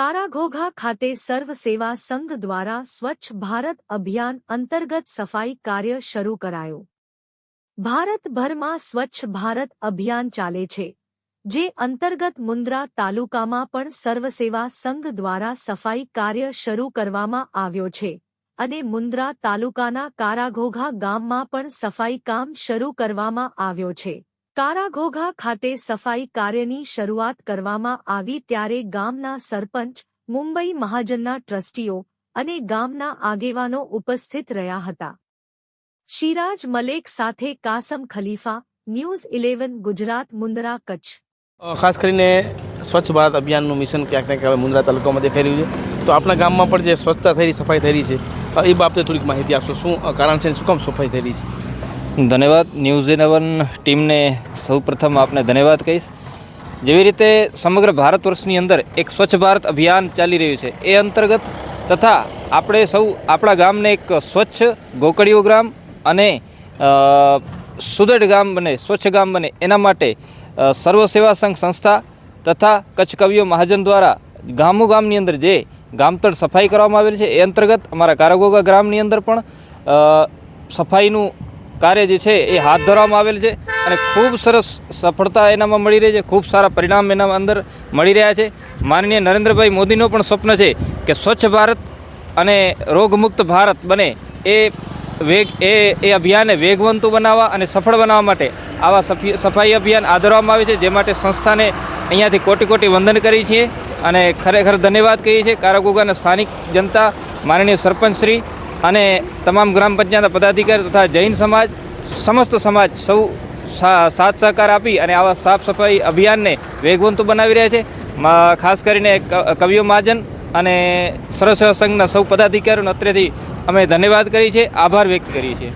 કારાઘોઘા ખાતે સર્વ સેવા સંઘ દ્વારા સ્વચ્છ ભારત અભિયાન અંતર્ગત સફાઈ કાર્ય શરૂ કરાયો. ભારતભરમાં સ્વચ્છ ભારત અભિયાન ચાલે છે, જે અંતર્ગત મુન્દ્રા તાલુકામાં પણ સર્વસેવા સંઘ દ્વારા સફાઈ કાર્ય શરૂ કરવામાં આવ્યો છે અને મુન્દ્રા તાલુકાના કારાઘોઘા ગામમાં પણ સફાઈ કામ શરૂ કરવામાં આવ્યો છે. કારાઘોઘા ખાતે સફાઈ કાર્યની શરૂઆત કરવામાં આવી ત્યારે ગામના સરપંચ મુંબઈ મહાજનના ટ્રસ્ટીઓ અને ગામના આગેવાનો ઉપસ્થિત રહ્યા હતા. શિરાજ મલેક સાથે કાસમ ખલીફા ન્યૂઝ ઇલેવન ગુજરાત મુન્દ્રા કચ્છ. ખાસ કરીને સ્વચ્છ ભારત અભિયાનનું મિશન ક્યાંક ને ક્યાંક મુંદરા મુન્દ્રા તાલુકામાં દેખાઈ રહ્યું છે. તો આપણા ગામમાં પણ જે સ્વચ્છતા થઈ રહી સફાઈ થઈ રહી છે એ બાબતે થોડીક માહિતી આપશો. શું કારણ છે શું કામ સફાઈ થઈ રહી છે? ધન્યવાદ. ન્યૂઝ ઇલેવન ટીમને સૌપ્રથમ આપને ધન્યવાદ કહીશ. જેવી રીતે સમગ્ર ભારત વર્ષની અંદર એક સ્વચ્છ ભારત અભિયાન ચાલી રહ્યું છે, એ અંતર્ગત તથા આપણે સૌ આપણા ગામને એક સ્વચ્છ ગોકળીઓ ગ્રામ અને સુદઢ ગામ બને, સ્વચ્છ ગામ બને, એના માટે સર્વ સેવા સંઘ સંસ્થા તથા કચ્છ કવિઓ મહાજન દ્વારા ગામો ગામની અંદર જે ગામતળ સફાઈ કરવામાં આવેલી છે, એ અંતર્ગત અમારા કારાગોગા ગ્રામની અંદર પણ સફાઈનું કાર્ય જે છે એ હાથ ધરવામાં આવેલ છે અને ખૂબ સરસ સફળતા એનામાં મળી રહી છે. ખૂબ સારા પરિણામ એના અંદર મળી રહ્યા છે. માનનીય નરેન્દ્રભાઈ મોદીનો પણ સ્વપ્ન છે કે સ્વચ્છ ભારત અને રોગમુક્ત ભારત બને એ વેગ એ એ અભિયાનને વેગવંતુ બનાવવા અને સફળ બનાવવા માટે આવા સફી- સફાઈ અભિયાન આદરવામાં આવે છે. જે માટે સંસ્થાને અહીંયાથી કોટી કોટી વંદન કરી છીએ અને ખરેખર ધન્યવાદ કહીએ છીએ. કારાગોગાના સ્થાનિક જનતા, માનનીય સરપંચશ્રી અને તમામ ગ્રામ પંચાયતના પદાધિકારી તથા જૈન સમાજ, સમસ્ત સમાજ સૌ સાથ સહકાર આપી અને આવા સાફ સફાઈ અભિયાનને વેગવંતુ બનાવી રહ્યા છે. ખાસ કરીને કવિઓ મહાજન અને સરસ સંઘના સૌ પદાધિકારીઓને અત્રેથી અમે ધન્યવાદ કરીએ છીએ. આભાર વ્યક્ત કરીએ છીએ.